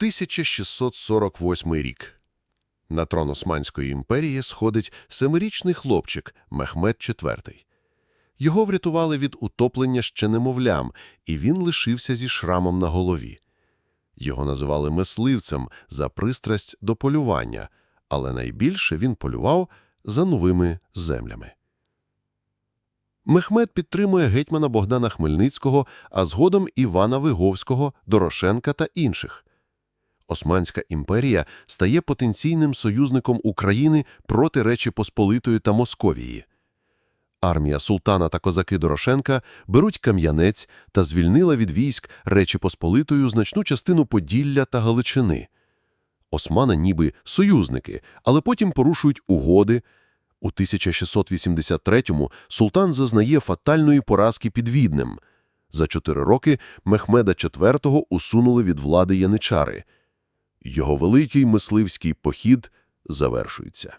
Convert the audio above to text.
1648 рік. На трон Османської імперії сходить семирічний хлопчик Мехмед IV. Його врятували від утоплення ще немовлям, і він лишився зі шрамом на голові. Його називали мисливцем за пристрасть до полювання, але найбільше він полював за новими землями. Мехмед підтримує гетьмана Богдана Хмельницького, а згодом Івана Виговського, Дорошенка та інших. Османська імперія стає потенційним союзником України проти Речі Посполитої та Московії. Армія султана та козаки Дорошенка беруть Кам'янець та звільнила від військ Речі Посполитою значну частину Поділля та Галичини. Османи ніби союзники, але потім порушують угоди. У 1683-му султан зазнає фатальної поразки під Віднем. За чотири роки Мехмеда IV усунули від влади яничари. Його великий мисливський похід завершується.